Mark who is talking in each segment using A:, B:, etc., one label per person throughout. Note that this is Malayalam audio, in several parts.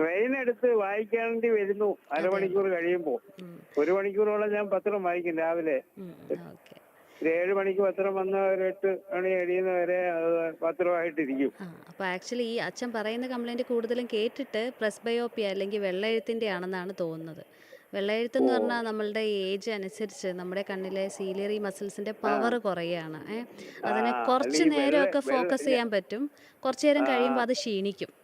A: ട്രെയിൻ എടുത്ത് വായിക്കേണ്ടി വരുന്നു അരമണിക്കൂർ കഴിയുമ്പോൾ. ഒരു മണിക്കൂറോളം ഞാൻ പത്രം വായിക്കും രാവിലെ. ഒരു ഏഴ് മണിക്ക് പത്രം വന്ന ഒരു എട്ട് മണി കഴിയുന്നവരെ അത് പത്രമായിട്ടിരിക്കും.
B: അപ്പൊ ആക്ച്വലി ഈ അച്ഛൻ പറയുന്ന കംപ്ലൈന്റ് കൂടുതലും കേട്ടിട്ട് പ്രസ് ബയോപ്പിയ അല്ലെങ്കിൽ വെള്ളെഴുത്തിന്റെ ആണെന്നാണ് തോന്നുന്നത്. വെള്ളയെഴുത്ത് എന്ന് പറഞ്ഞാൽ നമ്മളുടെ ഏജ് അനുസരിച്ച് നമ്മുടെ കണ്ണിലെ സീലിയറി മസിൽസിന്റെ പവർ കുറയാണ്. ഏഹ് അതിനെ കുറച്ച് നേരമൊക്കെ ഫോക്കസ് ചെയ്യാൻ പറ്റും. കുറച്ചു നേരം കഴിയുമ്പോൾ അത് ക്ഷീണിക്കും.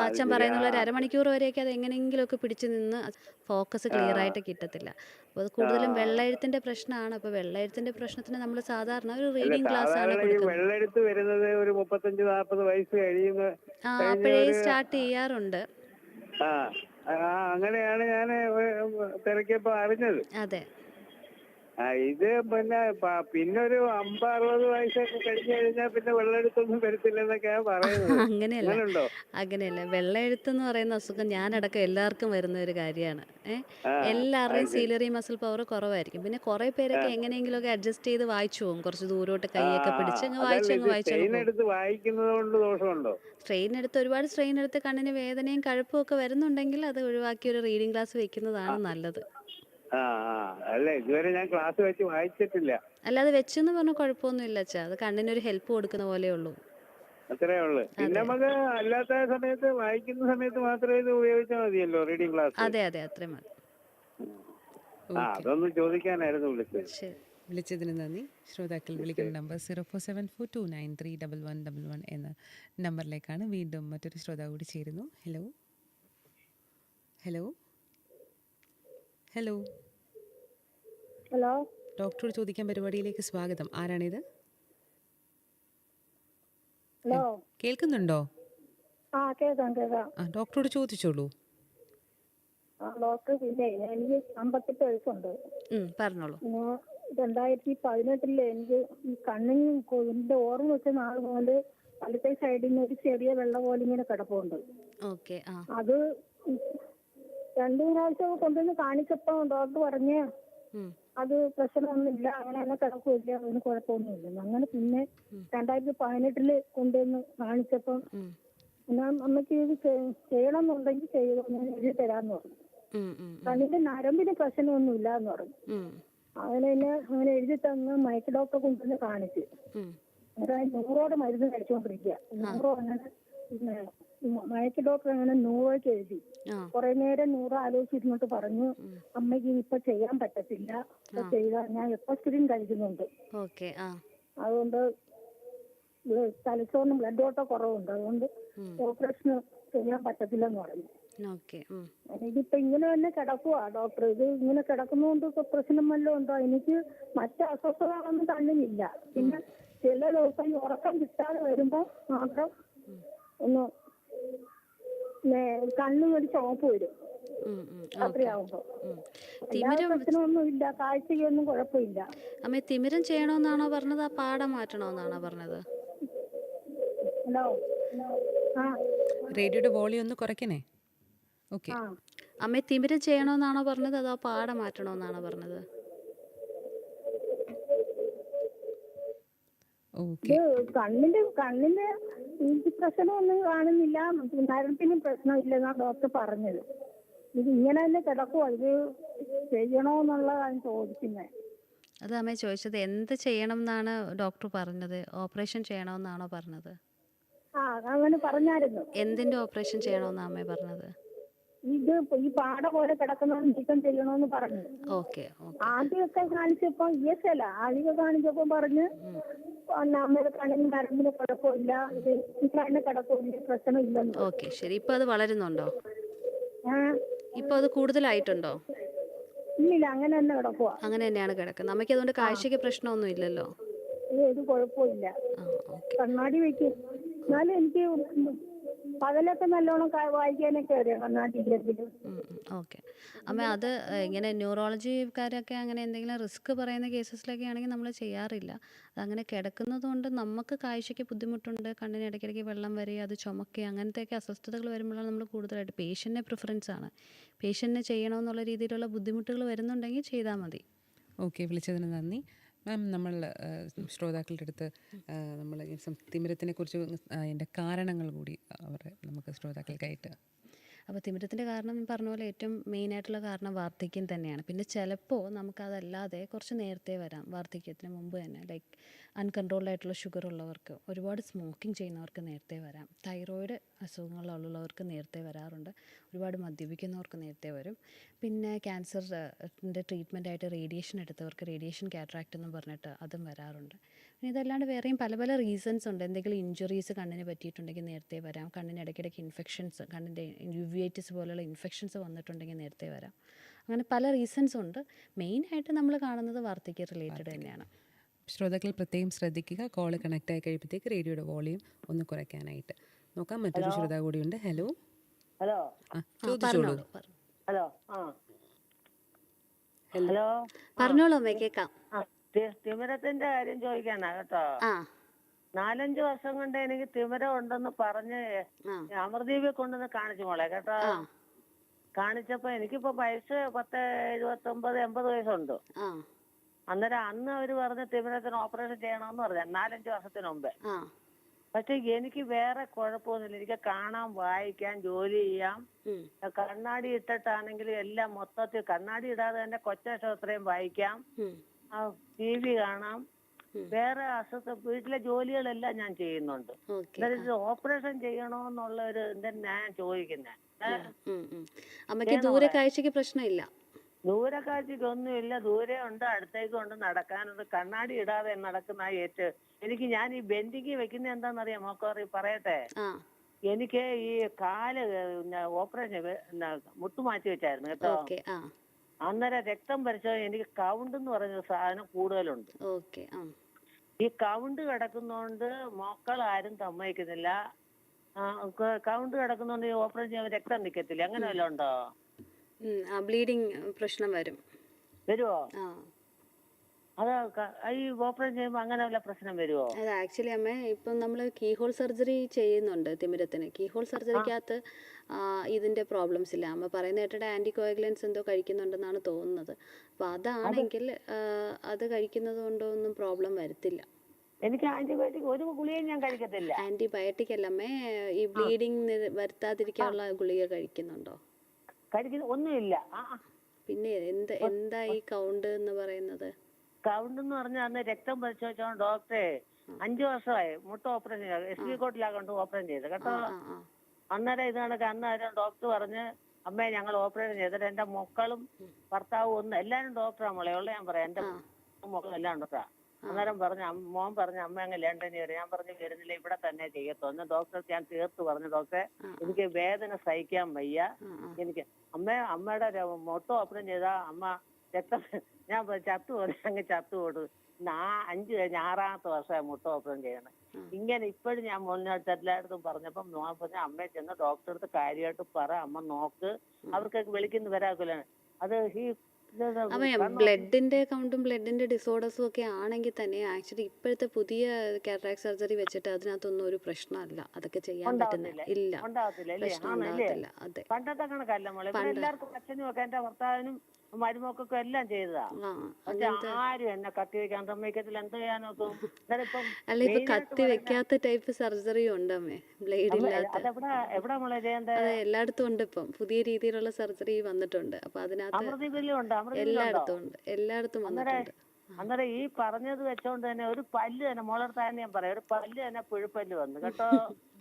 B: അച്ഛൻ. പറയുന്ന ഒരു. അരമണിക്കൂർ വരെയൊക്കെ അത് എങ്ങനെയെങ്കിലുമൊക്കെ പിടിച്ച് നിന്ന് ഫോക്കസ് ക്ലിയർ ആയിട്ട് കിട്ടത്തില്ല. അപ്പോൾ അത് കൂടുതലും വെള്ളെഴുത്തിന്റെ പ്രശ്നമാണ്. അപ്പോൾ വെള്ളെഴുത്തിന്റെ പ്രശ്നത്തിന് നമ്മൾ സാധാരണ ഒരു റീഡിംഗ് ക്ലാസ് ആണ്
A: വെള്ളെഴുത്ത് വരുന്നത് ഒരു മുപ്പത്തഞ്ച് നാൽപ്പത് വയസ്സ് കഴിയുന്ന
B: ആ അപ്പോഴേ സ്റ്റാർട്ട് ചെയ്യാറുണ്ട്.
A: അങ്ങനെയാണ് ഞാൻ തിരക്കിയപ്പോ അറിഞ്ഞത്.
B: അതെ.
A: ഇത് പിന്നെ പ- പിന്നെ ഒരു അമ്പത് അറുപത് വയസ്സൊക്കെ കഴിഞ്ഞു കഴിഞ്ഞാൽ പിന്നെ വെള്ളെടുത്തൊന്നും വരത്തില്ലെന്നൊക്കെയാ പറയുന്നത്.
B: അങ്ങനെയല്ല. അങ്ങനെയല്ല. വെള്ളമെഴുത്ത് എന്ന് പറയുന്ന അസുഖം ഞാനടക്കം എല്ലാവർക്കും വരുന്ന ഒരു കാര്യമാണ്. ഏഹ് എല്ലാവരുടെയും സീലറി മസിൽ പവർ കുറവായിരിക്കും. പിന്നെ കുറെ പേരൊക്കെ എങ്ങനെയെങ്കിലുമൊക്കെ അഡ്ജസ്റ്റ് ചെയ്ത് വായിച്ചു പോകും. കുറച്ച് ദൂരോട്ട് കൈയൊക്കെ പിടിച്ച് അങ്ങ് വായിച്ചു അങ്ങ് വായിച്ചു സ്ട്രെയിൻ എടുത്ത് ഒരുപാട് സ്ട്രെയിൻ എടുത്ത് കണ്ണിന് വേദനയും കഴുപ്പും ഒക്കെ വരുന്നുണ്ടെങ്കിൽ അത് ഒഴിവാക്കി ഒരു റീഡിംഗ് ക്ലാസ് വെക്കുന്നതാണ് നല്ലത്.
A: ആ ആ. അല്ല ഇതുവരെ ഞാൻ ക്ലാസ് വെച്ച് വായിച്ചിട്ടില്ല.
B: അല്ലാതെ വെച്ചെന്ന് പറഞ്ഞാൽ കുഴപ്പമൊന്നുമില്ല അച്ഛാ. അത് കണ്ണിനൊരു ഹെൽപ്പ് കൊടുക്കുന്ന പോലെ ഉള്ളൂ.
A: അത്രേ ഉള്ളു. പിന്നെ നമുക്ക് അല്ലാത്ത സമയത്ത് വായിക്കുന്ന സമയത്ത് മാത്രമേ ഇത് ഉപയോഗിച്ചാൽ മതിയല്ലോ റീഡിംഗ് ക്ലാസ്.
B: അതെ അതെ അത്രയും മതി.
A: ആ അതൊന്നും ചോദിക്കാനായിരുന്നു വിളിച്ചത്.
B: ശരി.
C: വിളിച്ചതിന് നന്ദി. ശ്രോതാക്കൾ വിളിക്കുന്ന number zero four seven four two nine three double one double one എന്ന നമ്പറിലേക്കാണ് വീണ്ടും മറ്റൊരു ശ്രോതാവ് കൂടി ചേരുന്നു. ഹലോ. ഹലോ. ഹലോ
D: ഹലോ
C: ഡോക്ടറോട് ചോദിക്കാൻ പരിപാടിയിലേക്ക് സ്വാഗതം. ആരാണിത്? കേൾക്കുന്നുണ്ടോ? ഡോക്ടറോട് ചോദിച്ചോളൂ.
D: ഡോക്ടർ പിന്നെ എനിക്ക് അമ്പത്തെട്ട് വയസ്സുണ്ട്.
B: പറഞ്ഞോളൂ.
D: രണ്ടായിരത്തി പതിനെട്ടിൽ എനിക്ക് ഈ കണ്ണിന് എന്റെ ഓർമ്മ വെച്ച നാൾ പോലെ വലത്തെ സൈഡിൽ നിന്ന് ഒരു ചെറിയ വെള്ളം പോലെ ഇങ്ങനെ കിടപ്പുണ്ട്. അത് രണ്ടു പ്രാവശ്യം കൊണ്ടുവന്ന് കാണിച്ചപ്പോ ഡോക്ടർ പറഞ്ഞ് അത് പ്രശ്നമൊന്നുമില്ല അങ്ങനെ തന്നെ കിടക്കില്ല അതിന് കുഴപ്പമൊന്നുമില്ല. അങ്ങനെ പിന്നെ രണ്ടായിരത്തി പതിനെട്ടിൽ കൊണ്ടുവന്ന് കാണിച്ചപ്പം ഞാൻ അമ്മയ്ക്ക് ഇത് ചെയ്യണം എന്നുണ്ടെങ്കിൽ ചെയ്തോ ഞാൻ എഴുതി തരാന്ന് പറഞ്ഞു. കണ്ണിന്റെ നരമ്പിന് പ്രശ്നമൊന്നുമില്ല എന്ന് പറഞ്ഞു അങ്ങനെ തന്നെ അങ്ങനെ എഴുതി തന്ന് മയക്ക് ഡോക്ടറെ കൊണ്ടുവന്ന് കാണിച്ചു. അതായത് നൂറോട് മരുന്ന് കഴിച്ചുകൊണ്ടിരിക്കുക നൂറോ അങ്ങനെ മയക്ക് ഡോക്ടർ അങ്ങനെ നൂറോയ്ക്ക് എഴുതി. കുറെ നേരം നൂറ് ആലോചിച്ചിരുന്നിട്ട് പറഞ്ഞു അമ്മയ്ക്ക് ഇപ്പൊ ചെയ്യാൻ പറ്റത്തില്ല. ഇപ്പൊ ചെയ്താൽ ഞാൻ എപ്പോഴും കഴിക്കുന്നുണ്ട്. അതുകൊണ്ട് തലച്ചോറിന് ബ്ലഡ് ഓട്ടോ കുറവുണ്ട്. അതുകൊണ്ട് ഓപ്പറേഷൻ ചെയ്യാൻ പറ്റത്തില്ലെന്ന് പറഞ്ഞു.
B: ഓക്കെ ഉം.
D: ഇതിപ്പോ ഇങ്ങനെ തന്നെ കിടക്കുവാ ഡോക്ടർ. ഇത് ഇങ്ങനെ കിടക്കുന്നതുകൊണ്ട് ഇപ്പൊ പ്രശ്നം വല്ലതും ഉണ്ടോ? എനിക്ക് മറ്റ് അസ്വസ്ഥതകളൊന്നും കണ്ണിനില്ല പിന്നെ ചില ദിവസം ഉറക്കം കിട്ടാതെ വരുമ്പോ മാത്രം ഒന്ന് നേ- കണ്ണിന് ഒരു ചോപ്പ് വരും.
B: ഉം, ഉം.
D: രാത്രിയാവുമ്പോ.
B: ഉം.
D: എല്ലാ പ്രശ്നമൊന്നും ഇല്ല കാഴ്ചയൊന്നും കുഴപ്പമില്ല.
B: അമ്മേ തിമിരം ചെയ്യണമെന്നാണോ പറഞ്ഞത്? ആ പാടം മാറ്റണമെന്നാണോ പറഞ്ഞത്?
D: ഹലോ. ആ.
C: റേഡിയോയുടെ വോളിയം ഒന്ന് കുറയ്ക്കണേ. ഓക്കെ.
B: അമ്മേ തിമിരം ചെയ്യണമെന്നാണോ പറഞ്ഞത്? അതോ പാടം മാറ്റണമെന്നാണോ പറഞ്ഞത്?
D: കണ്ണിന്റെ കണ്ണിന്റെ ഈ പ്രശ്നമൊന്നും കാണുന്നില്ല. മരണത്തിനും പ്രശ്നമില്ലെന്നാ ഡോക്ടർ പറഞ്ഞത്. ഇത് ഇങ്ങനെ തന്നെ കിടക്കുമോ ഇത് ചെയ്യണോന്നുള്ളതാണ് ചോദിക്കുന്നത്
B: അത് അമ്മ ചോദിച്ചത്. എന്ത് ചെയ്യണം എന്നാണ് ഡോക്ടർ പറഞ്ഞത്? ഓപ്പറേഷൻ ചെയ്യണമെന്നാണോ പറഞ്ഞത്?
D: ആ അങ്ങനെ പറഞ്ഞായിരുന്നു.
B: എന്തിന്റെ ഓപ്പറേഷൻ ചെയ്യണമെന്നാണ് അമ്മ പറഞ്ഞത്?
D: ഇത് ഈ പാട പോലെ കിടക്കുന്നത് നീക്കം ചെയ്യണോന്ന് പറഞ്ഞു. ആദ്യമൊക്കെ കാണിച്ചപ്പോ ഇ എസ് അല്ല ആദ്യമൊക്കെ കാണിച്ചപ്പോ പറഞ്ഞ് നമ്മുടെ കണ്ണിന് നരമ്പിന് കുഴപ്പമില്ല ഇത് ഇങ്ങനെ കിടക്കില്ല പ്രശ്നമില്ലെന്ന്.
B: ഓക്കെ ശരി. ഇപ്പൊ അത് വളരുന്നുണ്ടോ? ഇപ്പൊ അത് കൂടുതലായിട്ടുണ്ടോ?
D: ഇല്ല അങ്ങനെ തന്നെ കിടക്കുവാ.
B: അങ്ങനെ തന്നെയാണ് കിടക്കുന്നത്. അമ്മയ്ക്ക് അതുകൊണ്ട് കാഴ്ചയ്ക്ക് പ്രശ്നമൊന്നും ഇല്ലല്ലോ?
D: ഒരു കുഴപ്പമില്ല. കണ്ണാടി വെക്കും. എന്നാലും എനിക്ക് പകലൊക്കെ നല്ലോണം വായിക്കാനൊക്കെ അറിയാം
B: ഓക്കെ. അമ്മ അത് ഇങ്ങനെ ന്യൂറോളജിക്കാരൊക്കെ അങ്ങനെ എന്തെങ്കിലും റിസ്ക് പറയുന്ന കേസസിലൊക്കെ ആണെങ്കിൽ നമ്മൾ ചെയ്യാറില്ല. അതങ്ങനെ കിടക്കുന്നത് കൊണ്ട് നമുക്ക് കാഴ്ചയ്ക്ക് ബുദ്ധിമുട്ടുണ്ട്. കണ്ണിന് ഇടയ്ക്കിടയ്ക്ക് വെള്ളം വരിക അത് ചുമക്കുക അങ്ങനത്തെയൊക്കെ അസ്വസ്ഥതകൾ വരുമ്പോഴാണ് നമ്മൾ കൂടുതലായിട്ട് പേഷ്യന്റെ പ്രിഫറൻസ് ആണ്. പേഷ്യന്റിന് ചെയ്യണമെന്നുള്ള രീതിയിലുള്ള ബുദ്ധിമുട്ടുകൾ വരുന്നുണ്ടെങ്കിൽ ചെയ്താൽ മതി.
C: ഓക്കെ വിളിച്ചതിന് നന്ദി. മാം നമ്മൾ ശ്രോതാക്കളുടെ അടുത്ത് നമ്മൾ തിമിരത്തിനെ കുറിച്ച് അതിന്റെ കാരണങ്ങൾ കൂടി അവർ നമുക്ക് ശ്രോതാക്കൾക്കായിട്ട്
B: അപ്പോൾ തിമിരത്തിന്റെ കാരണം പറഞ്ഞ പോലെ ഏറ്റവും മെയിനായിട്ടുള്ള കാരണം വാർദ്ധക്യം തന്നെയാണ്. പിന്നെ ചിലപ്പോൾ നമുക്കതല്ലാതെ കുറച്ച് നേരത്തെ വരാം വാർദ്ധക്യത്തിന് മുമ്പ് തന്നെ. ലൈക്ക് അൺകൺട്രോൾഡ് ആയിട്ടുള്ള ഷുഗർ ഉള്ളവർക്ക് ഒരുപാട് സ്മോക്കിംഗ് ചെയ്യുന്നവർക്ക് നേരത്തെ വരാം. തൈറോയിഡ് അസുഖങ്ങളുള്ളവർക്ക് നേരത്തെ വരാറുണ്ട്. ഒരുപാട് മദ്യപിക്കുന്നവർക്ക് നേരത്തെ വരും. പിന്നെ ക്യാൻസറിന്റെ ട്രീറ്റ്മെന്റ് ആയിട്ട് റേഡിയേഷൻ എടുത്തവർക്ക് റേഡിയേഷൻ കാറ്ററാക്ട് എന്ന് പറഞ്ഞിട്ട് അതും വരാറുണ്ട്. ഇതല്ലാണ്ട് വേറെയും പല പല റീസൺസ് ഉണ്ട്. എന്തെങ്കിലും ഇഞ്ചുറീസ് കണ്ണിന് പറ്റിയിട്ടുണ്ടെങ്കിൽ നേരത്തെ വരാം. കണ്ണിന് ഇടയ്ക്കിടയ്ക്ക് ഇൻഫെക്ഷൻസ് കണ്ണിന്റെ യുവിയേറ്റിസ് പോലുള്ള ഇൻഫെക്ഷൻസ് വന്നിട്ടുണ്ടെങ്കിൽ നേരത്തെ വരാം. അങ്ങനെ പല റീസൺസ് ഉണ്ട്. മെയിനായിട്ട് നമ്മൾ കാണുന്നത് വാർദ്ധക്യ റിലേറ്റഡ് തന്നെയാണ്.
C: ശ്രോതാക്കൾ പ്രത്യേകം ശ്രദ്ധിക്കുക. കോൾ കണക്ട് ആയി കഴിയുമ്പോഴത്തേക്ക് റേഡിയോയുടെ വോളിയം ഒന്ന് കുറയ്ക്കാനായിട്ട്. നോക്കാം. മറ്റൊരു ശ്രോതാ കൂടിയുണ്ട്. ഹലോ
E: ഹലോ
C: ചോദിച്ചോളൂ.
E: ഹലോ ആ. ഹലോ
B: പറഞ്ഞോളൂ കേൾക്കാം.
E: തിമിരത്തിന്റെ കാര്യം ചോദിക്കാനാ കേട്ടോ.
B: ആ.
E: നാലഞ്ച് വർഷം കൊണ്ട് എനിക്ക് തിമിരം ഉണ്ടെന്ന് പറഞ്ഞ്
B: ആ.
E: അമർദീപിൽ കൊണ്ടുവന്ന് കാണിച്ചു മോളെ കേട്ടോ. കാണിച്ചപ്പോ എനിക്കിപ്പോ വയസ്സ് പത്ത് എഴുപത്തൊമ്പത് എൺപത് വയസ്സുണ്ട്. അന്നേരം അന്ന് അവർ പറഞ്ഞ് തിമിരത്തിന് ഓപ്പറേഷൻ ചെയ്യണമെന്ന് പറഞ്ഞു നാലഞ്ച് വർഷത്തിന് മുമ്പേ. പക്ഷെ എനിക്ക് വേറെ കുഴപ്പമൊന്നുമില്ല. എനിക്ക് കാണാൻ വായിക്കാൻ ജോലി ചെയ്യാം. കണ്ണാടി ഇട്ടിട്ടാണെങ്കിലും എല്ലാം മൊത്തത്തിൽ കണ്ണാടി ഇടാതെ തന്നെ കൊച്ചക്ഷത്രയും വായിക്കാം. ടി വി കാണാം. വേറെ അസുഖ വീട്ടിലെ ജോലികളെല്ലാം ഞാൻ ചെയ്യുന്നുണ്ട്. ഇത് ഓപ്പറേഷൻ ചെയ്യണോന്നുള്ള ഒരു ഞാൻ ചോദിക്കുന്നത്
B: ഉം, ഉം. പ്രശ്നമില്ല ദൂരെ കാഴ്ചക്ക് ഒന്നുമില്ല
E: ദൂരക്കാഴ്ചക്കൊന്നുമില്ല ദൂരെ ഉണ്ട് അടുത്തേക്കും ഉണ്ട് നടക്കാനുണ്ട്. കണ്ണാടി ഇടാതെ നടക്കുന്ന ഏറ്റ് എനിക്ക് ഞാൻ ഈ ബെൻഡിങ് വെക്കുന്ന എന്താണെന്നറിയാം മോക്കോറി പറയട്ടെ. എനിക്ക് ഈ കാൽ ഓപ്പറേഷൻ മുട്ടുമാറ്റി പിന്നെ മുട്ട് മാറ്റി വെച്ചായിരുന്നു കേട്ടോ. അന്നേരം രക്തം പരിശോധന എനിക്ക് കൗണ്ട് എന്ന് പറഞ്ഞ സാധനം കൂടുതലുണ്ട്.
B: ഓക്കെ
E: ഈ കൗണ്ട് കിടക്കുന്നോണ്ട് മക്കൾ ആരും സമ്മതിക്കുന്നില്ല. കൗണ്ട് കിടക്കുന്നോണ്ട് ഈ ഓപ്പറേഷൻ ചെയ്യാൻ രക്തം നിക്കത്തില്ല? അങ്ങനെ വല്ലതും ഉണ്ടോ?
B: ബ്ലീഡിങ് പ്രശ്നം വരും.
E: വരുവോ? അത് ഈ ഓപ്പറേഷൻ ചെയ്യുമ്പോൾ അങ്ങനെ വല്ല പ്രശ്നം വരുമോ
B: അത് ആക്ച്വലി അമ്മ ഇപ്പം നമ്മൾ കീഹോൾ സർജറി ചെയ്യുന്നുണ്ട് തിമിരത്തിന്. കീഹോൾ സർജറിക്കകത്ത് ഇതിന്റെ പ്രോബ്ലംസ് ഇല്ല. അമ്മ പറയുന്ന കേട്ടിട്ട് ആന്റി കോയഗ്ലൻസ് എന്തോ കഴിക്കുന്നുണ്ടെന്നാണ് തോന്നുന്നത്. അപ്പോൾ അതാണെങ്കിൽ അത് കഴിക്കുന്നത് കൊണ്ടോ ഒന്നും പ്രോബ്ലം വരത്തില്ല.
E: എനിക്ക് ആന്റിബയോട്ടിക് ഒരു ഗുളികയും ഞാൻ കഴിക്കത്തില്ല.
B: ആന്റിബയോട്ടിക് അല്ല അമ്മേ ഈ ബ്ലീഡിങ് വരുത്താതിരിക്കാനുള്ള ഗുളിക കഴിക്കുന്നുണ്ടോ?
E: കഴിക്കുന്ന ഒന്നുമില്ല.
B: പിന്നെ എന്താ എന്താ ഈ കൗണ്ട് എന്ന് പറയുന്നത്?
E: കൗണ്ട് എന്ന് പറഞ്ഞാൽ അന്ന് രക്തം പരിശോധിച്ചോ ഡോക്ടറെ അഞ്ചു വർഷമായി മുട്ട ഓപ്പറേഷൻ ചെയ്തു. എസ് വി കോട്ടിലാകൊണ്ട് ഓപ്പറേഷൻ ചെയ്ത് കേട്ടോ? അന്നേരം ഇത് കണക്ക് അന്നേരം ഡോക്ടർ പറഞ്ഞ് അമ്മയെ ഞങ്ങൾ ഓപ്പറേഷൻ ചെയ്തിട്ട് എന്റെ മക്കളും ഭർത്താവും ഒന്ന് എല്ലാരും ഡോക്ടറാ മോളെ. ഉള്ള ഞാൻ പറയാം. എന്റെ മക്കളും എല്ലാം ഡോക്ടറാ അന്നേരം പറഞ്ഞ മോൻ പറഞ്ഞ അമ്മ അങ്ങ് ലണ്ടനിൽ വരും. ഞാൻ പറഞ്ഞു വരുന്നില്ല ഇവിടെ തന്നെ ചെയ്യത്തോന്ന് ഡോക്ടർ ഞാൻ തീർത്ത് പറഞ്ഞു ഡോക്ടറെ എനിക്ക് വേദന സഹിക്കാൻ വയ്യ. എനിക്ക് അമ്മ അമ്മയുടെ മൊത്തം ഓപ്പറേഷൻ ചെയ്താ അമ്മ രക്തം ഞാൻ ചത്തു പോലെ അങ്ങ് ചത്തു കൊടു നാ അഞ്ച് കഴിഞ്ഞ് ആറാമത്തെ വർഷം മുട്ട ഓപ്പറേഷൻ ചെയ്യണം ഇങ്ങനെ ഇപ്പോഴും ഞാൻ മുന്നോട്ട് എല്ലായിടത്തും പറഞ്ഞപ്പം നോ പറഞ്ഞ അമ്മയെ ചെന്ന് ഡോക്ടറെ അടുത്ത് കാര്യമായിട്ട് പറ അമ്മ നോക്ക്. അവർക്കൊക്കെ വിളിക്കുന്നു വരാക്കില്ല അത് ഈ
B: ബ്ലഡിന്റെ കൗണ്ടും ബ്ലഡിന്റെ ഡിസോർഡേഴ്സും ഒക്കെ ആണെങ്കിൽ തന്നെ ആക്ച്വലി ഇപ്പോഴത്തെ പുതിയ കാറ്ററാക്ട് സർജറി വെച്ചിട്ട് അതിനകത്തൊന്നും ഒരു പ്രശ്നമല്ല. അതൊക്കെ ചെയ്യാൻ
E: പറ്റുന്നില്ല
B: ഇല്ല.
E: പണ്ടത്തെ കണക്കല്ല മോളെ. എല്ലാവർക്കും അച്ഛനും ഒക്കെ എന്റെ ഭർത്താവിനും മരുമക്കൊക്കെ എല്ലാം ചെയ്തതാ. പക്ഷെ ആരും എന്നെ കത്തി വെക്കാൻ സമ്മതിക്കത്തില്ല എന്ത് ചെയ്യാൻ നോക്കും
B: അല്ല ഇപ്പൊ കത്തി വെക്കാത്ത ടൈപ്പ് സർജറിയും ഉണ്ട് അമ്മേ ബ്ലേഡ് ഇല്ലാത്ത
E: എവിടെ മോളെ ചെയ്യണ്ടേ?
B: എല്ലായിടത്തും ഉണ്ട് ഇപ്പം. പുതിയ രീതിയിലുള്ള സർജറി വന്നിട്ടുണ്ട്. അപ്പൊ അതിനകത്ത് എല്ലായിടത്തും ഉണ്ട്. എല്ലായിടത്തും വന്നിട്ടുണ്ട്.
E: അന്നേരം ഈ പറഞ്ഞത് വെച്ചോണ്ട് തന്നെ ഒരു പല്ല് തന്നെ മോളടുത്താൻ ഞാൻ പറയാം ഒരു പല്ല് തന്നെ പുഴുപ്പല്ല് വന്നു കേട്ടോ?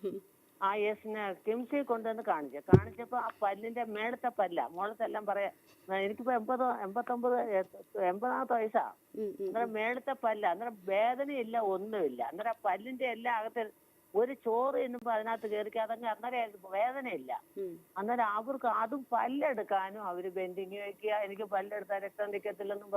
E: ആ എസിനെ കിംസിൽ കൊണ്ടുവന്ന് കാണിച്ചു. കാണിച്ചപ്പോ ആ പല്ലിന്റെ മേളത്തെ പല്ല. മോളത്തെല്ലാം പറയാ എനിക്കിപ്പോ എൺപത് എൺപത്തൊമ്പത് എൺപതാമത്തെ വയസ്സാ. അന്നേരം മേളത്തെ പല്ല. അന്നേരം വേദനയില്ല ഒന്നുമില്ല. അന്നേരം ആ പല്ലിന്റെ എല്ലാ അകത്ത് ഒരു ചോറ് തിന്നുമ്പോ അതിനകത്ത് കയറിക്കുക അതങ്ങ് അന്നേരം വേദനയില്ല. അന്നേരം അവർക്ക് അതും പല്ലെടുക്കാനും അവർ ബെൻഡിങ് വെക്കുക എനിക്ക് പല്ലെടുത്താൽ രക്തം നിൽക്കത്തില്ലെന്നും?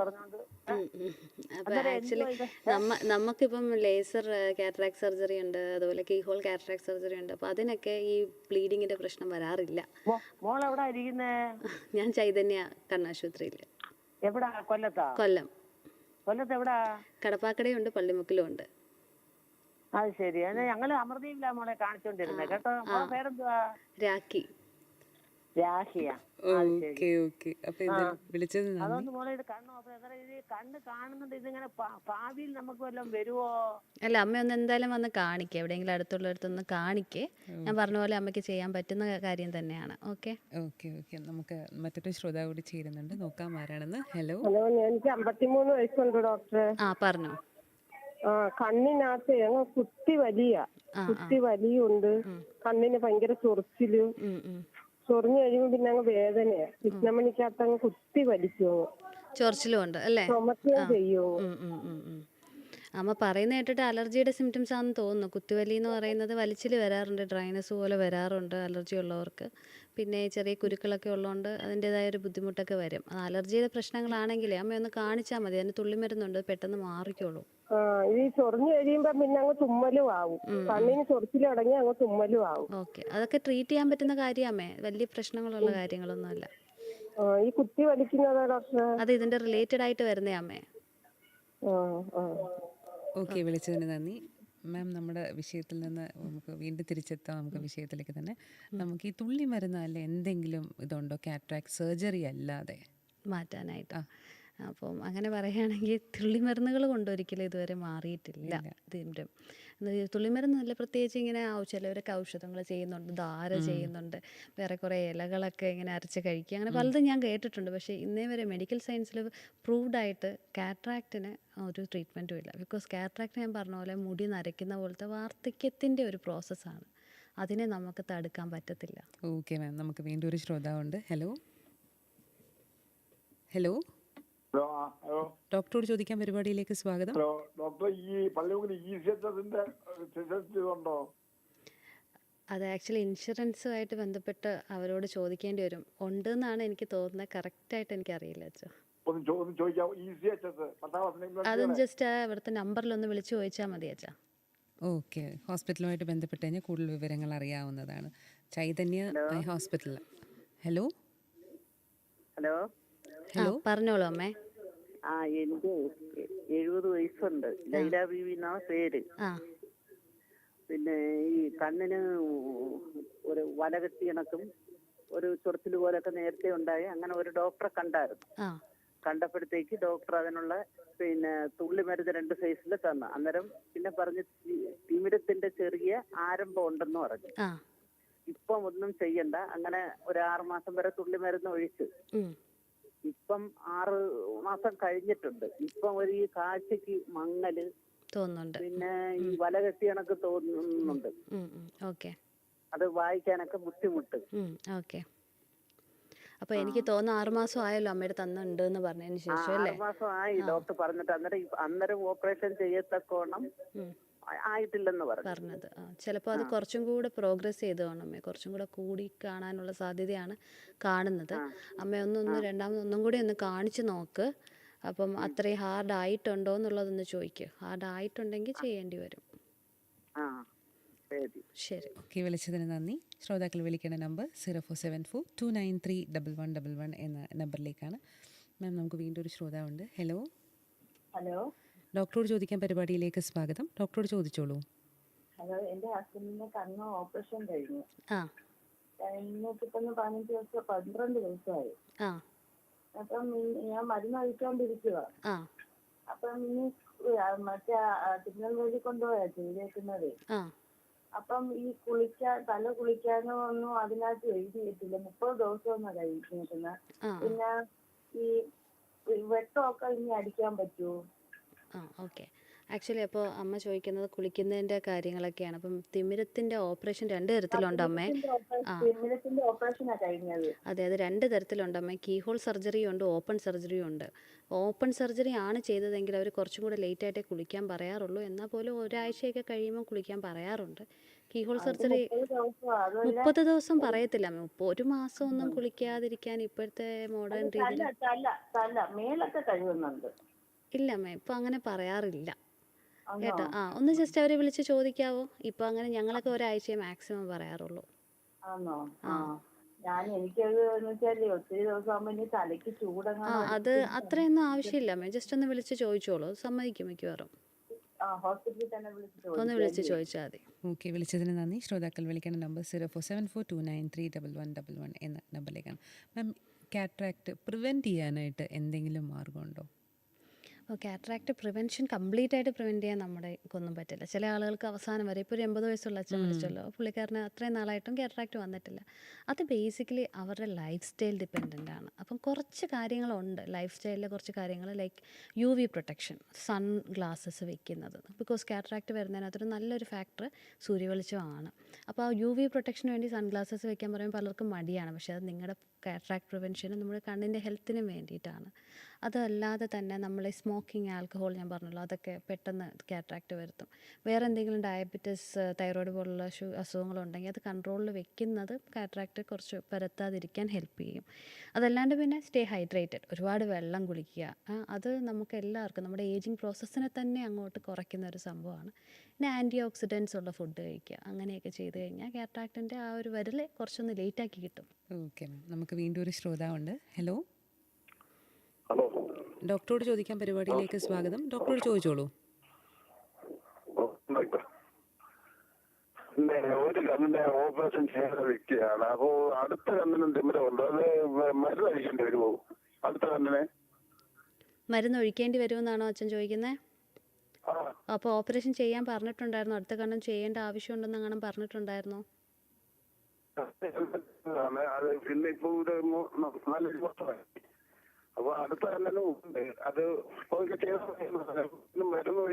B: നമ്മ നമുക്കിപ്പം ലേസർ കാറ്ററാക്ട് സർജറി ഉണ്ട് അതുപോലെ കീഹോൾ കാറ്ററാക്ട് സർജറി ഉണ്ട്. അപ്പൊ അതിനൊക്കെ ഈ ബ്ലീഡിങ്ങിന്റെ പ്രശ്നം വരാറില്ല.
E: മോൾ എവിടെ ഇരിക്കുന്നേ?
B: ഞാൻ ചൈതന്യ കണ്ണാശുപത്രിയിൽ.
E: എവിടാ? കൊല്ലത്താ?
B: കൊല്ലം.
E: കൊല്ലത്ത് എവിടാ?
B: കടപ്പാക്കടയുണ്ട് പള്ളിമുക്കിലും ഉണ്ട്
E: അത് ശരി. ഞങ്ങൾ അമൃതയില്ല മോളെ കാണിച്ചോണ്ടിരുന്നത് കേട്ടോ? മോളെ പേരെന്തുവാ?
B: രാഖി.
C: വിളിച്ചത്
F: അതുകൊണ്ട് മോളെ ഇത് കണ്ണ് ഓപ്പൺ ഇത് കണ്ണ് കാണുന്നുണ്ട്. ഇതിങ്ങനെ ഭാവിയിൽ നമുക്ക് വല്ലതും വരുവോ?
B: അല്ല അമ്മ ഒന്ന് എന്തായാലും വന്ന് കാണിക്കേ. എവിടെയെങ്കിലും അടുത്തുള്ളടത്തൊന്ന് കാണിക്കേ. ഞാൻ പറഞ്ഞ പോലെ അമ്മയ്ക്ക് ചെയ്യാൻ പറ്റുന്ന കാര്യം തന്നെയാണ്. ഓക്കെ?
C: Okay okay. നമുക്ക് മറ്റൊരു ശ്രോതാവ് കൂടി ചേരുന്നുണ്ട്. നോക്കാം ആരാണെന്ന്. ഹലോ.
G: ഹലോ എനിക്ക് അമ്പത്തിമൂന്ന് വയസ്സുണ്ട് ഡോക്ടർ
B: ആ പറഞ്ഞോ.
G: ആ കണ്ണിനകത്ത് ഞങ്ങൾ കുത്തി വലിയ. കുത്തി വലിയുണ്ട്. കണ്ണിന് ഭയങ്കര
B: ചൊറിച്ചിൽ.
G: ചൊറിഞ്ഞു കഴിയുമ്പോ പിന്നെ അങ്ങ് വേദനയാ. കൃഷ്ണമണിക്കകത്ത് അങ്ങ് കുത്തി വലിക്കും അങ്ങ്.
B: ചൊറിച്ചിലും ഉണ്ട് അല്ലേ?
G: ചുമക്കുകയും
B: ചെയ്യുമോ. അമ്മ പറയുന്ന കേട്ടിട്ട് അലർജിയുടെ സിംറ്റംസ് ആണെന്ന് തോന്നുന്നു. കുത്തിവലി എന്ന് പറയുന്നത് വലിച്ചിൽ വരാറുണ്ട് ഡ്രൈനസ് പോലെ വരാറുണ്ട് അലർജി ഉള്ളവർക്ക്. പിന്നെ ചെറിയ കുരുക്കളൊക്കെ ഉള്ളതുകൊണ്ട് അതിന്റെതായ ഒരു ബുദ്ധിമുട്ടൊക്കെ വരും. അത് അലർജിയുടെ പ്രശ്നങ്ങളാണെങ്കിൽ അമ്മ ഒന്ന് കാണിച്ചാൽ മതി. അതിന് തുള്ളിമരുന്നുണ്ട് പെട്ടെന്ന് മാറിക്കോളും.
G: ആ ഈ ചൊറിഞ്ഞു കഴിയുമ്പോ പിന്നെ അങ്ങ് തുമ്മലും ആവും. കണ്ണിന് ചൊറിച്ചിൽ തുടങ്ങി അങ്ങ് തുമ്മലും ആവും.
B: ഓക്കെ. അതൊക്കെ ട്രീറ്റ് ചെയ്യാൻ പറ്റുന്ന കാര്യമേ വലിയ പ്രശ്നങ്ങളുള്ള കാര്യങ്ങളൊന്നുമല്ല.
G: ആ ഈ കുത്തി വലിക്കുന്നത്
B: അത് ഇതിന്റെ റിലേറ്റഡ് ആയിട്ട് വരുന്നേ അമ്മേ
C: ഓക്കെ വിളിച്ചതിന് നന്ദി. മാം നമ്മുടെ വിഷയത്തിൽ നിന്ന് നമുക്ക് വീണ്ടും തിരിച്ചെത്താം നമുക്ക് വിഷയത്തിലേക്ക് തന്നെ. നമുക്ക് ഈ തുള്ളി മരുന്ന് അല്ല എന്തെങ്കിലും ഇതുണ്ടോ? കാറ്ററാക്ട് സർജറി അല്ലാതെ.
B: മാറ്റാനായിട്ട്. അപ്പം അങ്ങനെ പറയുകയാണെങ്കിൽ തുള്ളിമരുന്നുകൾ കൊണ്ട് ഒരിക്കലും ഇതുവരെ മാറിയിട്ടില്ല ഇതിന്റെ. തുള്ളിമരുന്നല്ല പ്രത്യേകിച്ച് ഇങ്ങനെ ചിലവരൊക്കെ ഔഷധങ്ങൾ ചെയ്യുന്നുണ്ട് ധാര ചെയ്യുന്നുണ്ട് വേറെ കുറേ ഇലകളൊക്കെ ഇങ്ങനെ അരച്ച് കഴിക്കുക. അങ്ങനെ പലതും ഞാൻ കേട്ടിട്ടുണ്ട്. പക്ഷേ ഇന്നേ വരെ മെഡിക്കൽ സയൻസിൽ പ്രൂവ്ഡ് ആയിട്ട് കാട്രാക്റ്റിന് ഒരു ട്രീറ്റ്മെന്റും ഇല്ല. ബിക്കോസ് കാട്രാക്റ്റ് ഞാൻ പറഞ്ഞ പോലെ മുടി നരയ്ക്കുന്ന പോലത്തെ വാർദ്ധക്യത്തിന്റെ ഒരു പ്രോസസ്സാണ്. അതിനെ നമുക്ക് തടുക്കാൻ പറ്റത്തില്ല.
C: Okay ma'am. നമുക്ക് വീണ്ടും ഒരു ശ്രോതാവുണ്ട്. ഹലോ? ഹലോ?
H: Hello hello.
C: ഡോക്ടറോട് ചോദിക്കാൻ പരിപാടിയിലേക്ക് സ്വാഗതം.
H: ഹലോ ഡോക്ടർ ഈ പള്ളിമുക്കിൽ ഈ
B: അത് ആക്ച്വലി ഇൻഷുറൻസുമായിട്ട് ബന്ധപ്പെട്ട് അവരോട് ചോദിക്കേണ്ടി വരും. ഉണ്ട് എന്നാണ് എനിക്ക് തോന്നുന്നത്. കറക്റ്റായിട്ട് ആയിട്ട്
H: എനിക്ക് അറിയില്ല ഒന്ന്
B: അതും ജസ്റ്റ് ആ ഇവിടുത്തെ നമ്പറിലൊന്ന് വിളിച്ചു ചോദിച്ചാൽ മതി അച്ഛാ.
C: ഓക്കെ. ഹോസ്പിറ്റലുമായിട്ട് ബന്ധപ്പെട്ട് കഴിഞ്ഞാൽ കൂടുതൽ വിവരങ്ങൾ അറിയാവുന്നതാണ്. Chaitanya hospital hello.
F: ഹലോ.
B: ആ പറഞ്ഞോളൂ അമ്മേ.
F: ആ എനിക്ക് എഴുപത് വയസ്സുണ്ട്. ലൈല ബീവി എന്നാണ് പേര്. പിന്നെ ഈ കണ്ണിന് ഒരു വല കെട്ടി കണക്കും ഒരു ചൊറച്ചിൽ പോലൊക്കെ നേരത്തെ ഉണ്ടായി. അങ്ങനെ ഒരു ഡോക്ടറെ കണ്ടായിരുന്നു.
B: ആ.
F: കണ്ടപ്പോഴത്തേക്ക് ഡോക്ടർ അതിനുള്ള പിന്നെ തുള്ളി മരുന്ന് രണ്ട് സൈസിൽ തന്നു. അന്നേരം പിന്നെ പറഞ്ഞ് തിമിരത്തിന്റെ ചെറിയ ആരംഭം ഉണ്ടെന്ന് പറഞ്ഞു.
B: ആ.
F: ഇപ്പം ഒന്നും ചെയ്യണ്ട. അങ്ങനെ ഒരു ആറുമാസം വരെ തുള്ളി മരുന്ന് ഒഴിച്ചു. ഇപ്പം ആറ് മാസം കഴിഞ്ഞിട്ടുണ്ട്. ഇപ്പം ഒരു ഈ കാഴ്ചക്ക് മങ്ങൽ
B: തോന്നുന്നുണ്ട്.
F: പിന്നെ ഈ വല കെട്ടി കണക്ക് തോന്നുന്നുണ്ട്
B: ഓക്കെ.
F: അത് വായിക്കാനൊക്കെ ബുദ്ധിമുട്ട്.
B: ഓക്കെ. അപ്പോൾ എനിക്ക് തോന്നുന്നു ആറുമാസം ആയല്ലോ അമ്മയുടെ തന്നുണ്ട് എന്ന് പറഞ്ഞതിന് ശേഷം
F: ആറ് മാസം ആയി ഡോക്ടർ പറഞ്ഞിട്ട്. അന്നേരം അന്നേരം ഓപ്പറേഷൻ ചെയ്യത്തക്കോണം. ആയിട്ടില്ലെന്ന് പറഞ്ഞു
B: പറഞ്ഞത്. ആ ചിലപ്പോൾ അത് കുറച്ചും കൂടെ പ്രോഗ്രസ് ചെയ്ത് കാണും അമ്മേ? കുറച്ചും കൂടെ കൂടി കാണാനുള്ള സാധ്യതയാണ് കാണുന്നത്. അമ്മ ഒന്നൊന്ന് രണ്ടാമതൊന്നും രണ്ടാമത് ഒന്നും കൂടി ഒന്ന് കാണിച്ചു നോക്ക്. അപ്പം അത്രയും ഹാർഡ് ആയിട്ടുണ്ടോ എന്നുള്ളതൊന്ന് ചോദിക്കുക ഹാർഡ് ആയിട്ടുണ്ടെങ്കിൽ ചെയ്യേണ്ടി വരും.
F: ശരി.
B: ശരി.
C: ഓക്കെ വിളിച്ചതിന് നന്ദി. ശ്രോതാക്കൾ വിളിക്കേണ്ട number zero four seven four two nine three double one double one എന്ന നമ്പറിലേക്കാണ് മാം നമുക്ക് വീണ്ടും ഒരു ശ്രോതാവുണ്ട്. ഹലോ
I: ഹലോ
C: ഡോക്ടറോട് ചോദിക്കാൻ പരിപാടിയിലേക്ക് സ്വാഗതം. ഡോക്ടറോട് ചോദിച്ചോളൂ.
I: ഹലോ എന്റെ ഹസ്ബൻഡിന്റെ കണ്ണ് ഓപ്പറേഷൻ കഴിഞ്ഞു.
B: ആ.
I: പതിനഞ്ച് ദിവസം പന്ത്രണ്ട് ദിവസമായി.
B: ആ.
I: അപ്പം ഈ- ഞാൻ മരുന്ന് കഴിച്ചോണ്ടിരിക്കുക
B: ആ.
I: അപ്പം ഇനി മറ്റേ സിഗ്നൽ വഴി കൊണ്ടുപോയാ ചെയ്തേക്കുന്നത്. അപ്പം ഈ കുളിക്കാൻ തല കുളിക്കാനോ ഒന്നും അതിനകത്ത് എഴുതിയിട്ടില്ല. മുപ്പത് ദിവസം ഒന്നും കഴിക്കുന്നത്. പിന്നെ ഈ വെട്ടമൊക്കെ ഇനി അടിക്കാൻ പറ്റുമോ?
B: ആ ഓക്കെ. ആക്ച്വലി അപ്പോൾ അമ്മ ചോദിക്കുന്നത് കുളിക്കുന്നതിന്റെ കാര്യങ്ങളൊക്കെയാണ്. അപ്പം തിമിരത്തിന്റെ ഓപ്പറേഷൻ രണ്ട് തരത്തിലുണ്ട് അമ്മേ. ആ
I: തിമിരത്തിന്റെ ഓപ്പറേഷനാ കഴിഞ്ഞത്.
B: അതെ അത് രണ്ട് തരത്തിലുണ്ട് അമ്മേ. കീഹോൾ സർജറിയും ഉണ്ട് ഓപ്പൺ സർജറിയും ഉണ്ട്. ഓപ്പൺ സർജറി ആണ് ചെയ്തതെങ്കിൽ അവർ കുറച്ചും കൂടെ ലേറ്റ് ആയിട്ടേ കുളിക്കാൻ പറയാറുള്ളൂ. എന്നാൽ പോലും ഒരാഴ്ചയൊക്കെ കഴിയുമ്പോൾ കുളിക്കാൻ പറയാറുണ്ട്. കീഹോൾ സർജറി മുപ്പത് ദിവസം പറയത്തില്ല അമ്മ. മുപ്പ- ഒരു മാസം ഒന്നും കുളിക്കാതിരിക്കാൻ ഇപ്പോഴത്തെ മോഡേൺ രീതിയിൽ
I: തല തല തല മേലൊക്കെ കഴുകുന്നുണ്ട്
B: ഇല്ല അമ്മേ. ഇപ്പൊ അങ്ങനെ പറയാറില്ല.
I: ആണോ?
B: കേട്ടോ? ആ ഒന്ന് ജസ്റ്റ് അവരെ വിളിച്ച് ചോദിക്കാവോ? ഇപ്പൊ അങ്ങനെ ഞങ്ങളൊക്കെ ഒരാഴ്ചയെ മാക്സിമം പറയാറുള്ളൂ.
I: ആണോ? ആ. ഞാൻ എനിക്കത് എന്ന് വെച്ചാൽ ഒത്തിരി ദിവസം ആകുമ്പോ ഇനി തലയ്ക്ക്
B: ആ
I: ചൂടങ്ങനെ
B: അത് അത്രയൊന്നും ആവശ്യമില്ല മാം ജസ്റ്റ് ഒന്ന് വിളിച്ച് ചോദിച്ചോളൂ. സമ്മതിക്കും മിക്കവാറും.
I: ഹോസ്പിറ്റലിൽ തന്നെ വിളിച്ചിട്ട്
B: ഒന്ന് വിളിച്ച് ചോദിച്ചാൽ മതി.
C: ഓക്കെ വിളിച്ചതിന് നന്ദി. ശ്രോതാക്കൾ വിളിക്കേണ്ട number zero four seven four two nine three double one double one എന്ന നമ്പറിലേക്കാണ്. മാം കാട്രാക്ട് പ്രിവെന്റ് ചെയ്യാനായിട്ട് എന്തെങ്കിലും മാർഗമുണ്ടോ?
B: അപ്പോൾ കാറ്ററാക്ട് പ്രിവെൻഷൻ കംപ്ലീറ്റ് ആയിട്ട് പ്രിവെന്റ് ചെയ്യാൻ നമ്മുടെ ഒന്നും പറ്റില്ല. ചില ആളുകൾക്ക് അവസാനം വരെ ഇപ്പോൾ ഒരു എൺപത് വയസ്സുള്ള അച്ഛൻ വിളിച്ചല്ലോ. പുള്ളിക്കാരന് അത്രയും നാളായിട്ടും കാറ്ററാക്ട് വന്നിട്ടില്ല. അത് ബേസിക്കലി അവരുടെ ലൈഫ് സ്റ്റൈൽ ഡിപ്പെൻഡന്റ് ആണ്. അപ്പം കുറച്ച് കാര്യങ്ങളുണ്ട് ലൈഫ് സ്റ്റൈലിലെ കുറച്ച് കാര്യങ്ങൾ like U V protection sun glasses വെക്കുന്നത്. ബിക്കോസ് കാറ്ററാക്ട് വരുന്നതിനകത്തൊരു നല്ലൊരു ഫാക്ടർ സൂര്യവെളിച്ചമാണ് അപ്പോൾ ആ യു വി പ്രൊട്ടക്ഷന് വേണ്ടി സൺ ഗ്ലാസ്സസ് വെക്കാൻ പറയുമ്പോൾ പലർക്കും മടിയാണ്. പക്ഷേ അത് നിങ്ങളുടെ കാറ്ററാക്ട് പ്രിവെൻഷനും നമ്മുടെ കണ്ണിന്റെ ഹെൽത്തിനും വേണ്ടിയിട്ടാണ്. അതല്ലാതെ തന്നെ നമ്മൾ സ്മോക്കിംഗ് ആൽക്കഹോൾ ഞാൻ പറഞ്ഞല്ലോ അതൊക്കെ പെട്ടെന്ന് കാറ്ററാക്ട് വരുത്തും. വേറെ എന്തെങ്കിലും ഡയബറ്റിസ് തൈറോയ്ഡ് പോലുള്ള ഷു അസുഖങ്ങളുണ്ടെങ്കിൽ അത് കൺട്രോളിൽ വെക്കുന്നത് കാറ്ററാക്ട് കുറച്ച് പരത്താതിരിക്കാൻ ഹെൽപ്പ് ചെയ്യും. അതല്ലാണ്ട് പിന്നെ സ്റ്റേ ഹൈഡ്രേറ്റഡ് ഒരുപാട് വെള്ളം കുളിക്കുക അത് നമുക്ക് എല്ലാവർക്കും നമ്മുടെ ഏജിങ് പ്രോസസ്സിനെ തന്നെ അങ്ങോട്ട് കുറയ്ക്കുന്ന ഒരു സംഭവമാണ്. പിന്നെ ആന്റി ഓക്സിഡൻസ് ഉള്ള ഫുഡ് കഴിക്കുക അങ്ങനെയൊക്കെ ചെയ്ത് കഴിഞ്ഞാൽ കാറ്ററാക്റ്റിന്റെ ആ ഒരു വരൽ കുറച്ചൊന്ന് ലേറ്റാക്കി കിട്ടും.
C: ഓക്കെ നമുക്ക് വീണ്ടും ഒരു ശ്രോതാവുണ്ട്. Hello
J: hello.
C: ഡോക്ടറോട് ചോദിക്കാൻ പരിപാടിയിലേക്ക് സ്വാഗതം. ഡോക്ടറോട് ചോദിച്ചോളൂ.
J: ഒരു കണ്ണിന്റെ ഓപ്പറേഷൻ ചെയ്യുന്ന വ്യക്തിയാണ്. അപ്പോ അടുത്ത കണ്ണിനും തിമിരമുണ്ട് അത് മരുന്ന് കഴിക്കേണ്ടി വരുമോ? അടുത്ത കണ്ണിനെ?
B: മരുന്ന് ഒഴിക്കേണ്ടി വരുമെന്നാണോ അച്ഛൻ ചോദിക്കുന്നത്
J: ആ.
B: അപ്പോൾ ഓപ്പറേഷൻ ചെയ്യാൻ പറഞ്ഞിട്ടുണ്ടായിരുന്നു. അടുത്ത കണ്ണം ചെയ്യേണ്ട ആവശ്യമുണ്ടെന്ന് അങ്ങനെ പറഞ്ഞിട്ടുണ്ടായിരുന്നോ.
J: പിന്നെ ഇപ്പൊ നല്ല നാലഞ്ച് വർഷമായി അപ്പൊ അടുത്ത ഉണ്ട്. അത് മരുന്ന്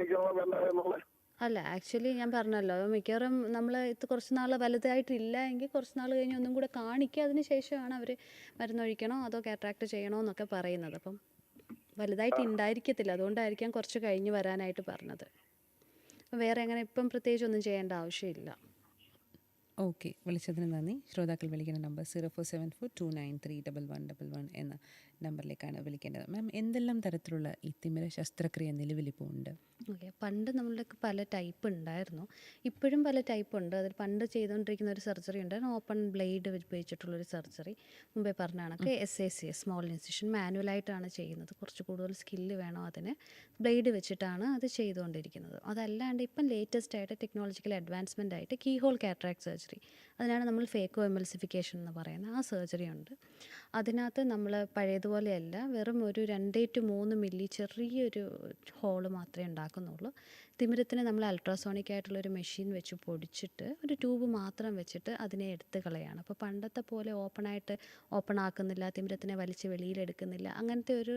J: എന്നുള്ള
B: അല്ല ആക്ച്വലി ഞാൻ പറഞ്ഞല്ലോ. മിക്കവാറും നമ്മൾ ഇത് കുറച്ച് നാൾ വലുതായിട്ടില്ല എങ്കിൽ കുറച്ച് നാൾ കഴിഞ്ഞ് ഒന്നും കൂടെ കാണിക്കുക അതിന് ശേഷമാണ് അവർ മരുന്നൊഴിക്കണോ അതോ കാറ്ററാക്ട് ചെയ്യണോ എന്നൊക്കെ പറയുന്നത്. അപ്പം വലുതായിട്ട് ഉണ്ടായിരിക്കത്തില്ല. അതുകൊണ്ടായിരിക്കാം കുറച്ച് കഴിഞ്ഞ് വരാനായിട്ട് പറഞ്ഞത്. അപ്പം വേറെ അങ്ങനെ ഇപ്പം പ്രത്യേകിച്ച് ഒന്നും ചെയ്യേണ്ട ആവശ്യമില്ല.
C: ഓക്കെ വിളിച്ചതിന് നന്ദി. ശ്രോതാക്കൾ വിളിക്കുന്ന number zero four seven four two nine three double one double one എന്ന നമ്പറിലേക്കാണ് വിളിക്കേണ്ടത്. മാം എന്തെല്ലാം തരത്തിലുള്ള ഈ തിമിര ശസ്ത്രക്രിയ നിലവിലിപ്പോൾ ഉണ്ട്?
B: ഓക്കെ പണ്ട് നമ്മളുടെ പല ടൈപ്പ് ഉണ്ടായിരുന്നു. ഇപ്പോഴും പല ടൈപ്പ് ഉണ്ട്. അതിൽ പണ്ട് ചെയ്തുകൊണ്ടിരിക്കുന്ന ഒരു സർജറി ഉണ്ടായിരുന്നു. ഓപ്പൺ ബ്ലേഡ് ഉപയോഗിച്ചിട്ടുള്ളൊരു സർജറി. മുമ്പേ പറഞ്ഞ കണക്ക് S A C small incision മാനുവലായിട്ടാണ് ചെയ്യുന്നത്. കുറച്ച് കൂടുതൽ സ്കില്ല് വേണം അതിന്. ബ്ലേഡ് വെച്ചിട്ടാണ് അത് ചെയ്തുകൊണ്ടിരിക്കുന്നത്. അതല്ലാണ്ട് ഇപ്പം ലേറ്റസ്റ്റ് ആയിട്ട് ടെക്നോളജിക്കൽ അഡ്വാൻസ്മെന്റ് ആയിട്ട് കീ ഹോൾ കാറ്ററാക്ട് സർജറി. അതിനാണ് നമ്മൾ ഫേക്കോ എമൽസിഫിക്കേഷൻ എന്ന് പറയുന്ന ആ സർജറി ഉണ്ട്. അതിനകത്ത് നമ്മൾ പഴയതുപോലെയല്ല വെറും ഒരു രണ്ടേ ടു മൂന്ന് മില്ലി ചെറിയൊരു ഹോൾ മാത്രമേ ഉണ്ടാക്കുന്നുള്ളൂ. തിമിരത്തിന് നമ്മൾ അൾട്രാസോണിക് ആയിട്ടുള്ള ഒരു മെഷീൻ വെച്ച് പൊടിച്ചിട്ട് ഒരു ട്യൂബ് മാത്രം വെച്ചിട്ട് അതിനെ എടുത്ത് കളയാണ്. അപ്പോൾ പണ്ടത്തെ പോലെ ഓപ്പണായിട്ട് ഓപ്പൺ ആക്കുന്നില്ല തിമിരത്തിനെ വലിച്ച് വെളിയിലെടുക്കുന്നില്ല അങ്ങനത്തെ ഒരു